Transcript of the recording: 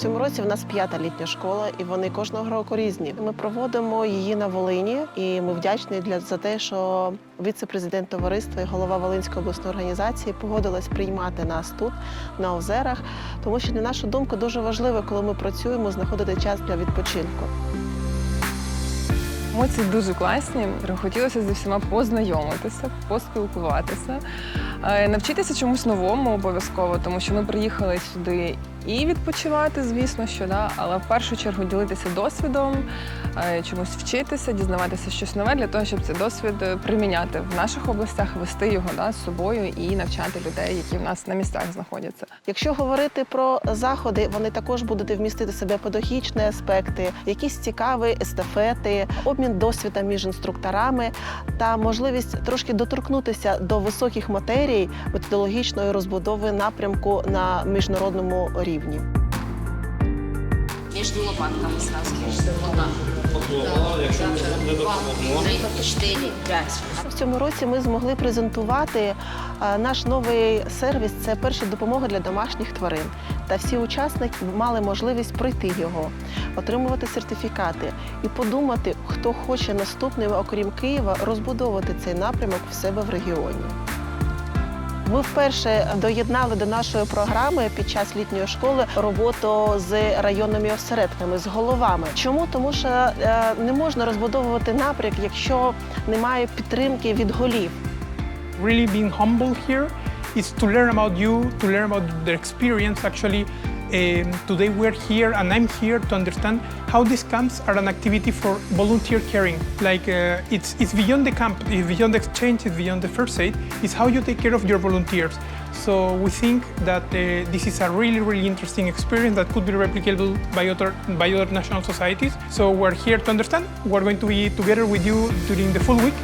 цьому році в нас п'ята літня школа, і вони кожного року різні. Ми проводимо її на Волині, і ми вдячні для за те, що віце-президент товариства і голова Волинської обласної організації погодилась приймати нас тут, на озерах, тому що на нашу думку дуже важливо, коли ми працюємо, знаходити час для відпочинку. Емоції дуже класні. Хотілося зі всіма познайомитися, поспілкуватися, е, навчитися чомусь новому обов'язково, тому що ми приїхали сюди і відпочивати, звісно, що да, але в першу чергу ділитися досвідом, е, чомусь вчитися, дізнаватися щось нове для того, щоб цей досвід е, приміняти в наших областях, вести його да, з собою і навчати людей, які в нас на місцях знаходяться. Якщо говорити про заходи, вони також будуть вмістити себе педагогічні аспекти, якісь цікаві естафети, обмін досвідом між інструкторами та можливість трошки доторкнутися до високих матерій методологічної розбудови напрямку на міжнародному рівні. Между лопатками сразу. Якщо не допомогло. В цьому році ми змогли презентувати е, наш новий сервіс. Це перша допомога для домашніх тварин. Та всі учасники мали можливість пройти його, отримувати сертифікати і подумати, хто хоче наступний, окрім Києва, розбудовувати цей напрямок в себе в регіоні. Ми вперше доєднали до нашої програми під час літньої школи роботу з районними осередками, з головами. Чому? Тому що е, не можна розбудовувати напрямок, якщо немає підтримки від голів. really being humble here is to learn about you, to learn about their experience. Actually, um, today we're here and I'm here to understand how these camps are an activity for volunteer caring. Like uh, it's, it's beyond the camp, it's beyond the exchange, it's beyond the first aid, it's how you take care of your volunteers. So we think that uh, this is a really, really interesting experience that could be replicable by other, by other national societies. So we're here to understand. We're going to be together with you during the full week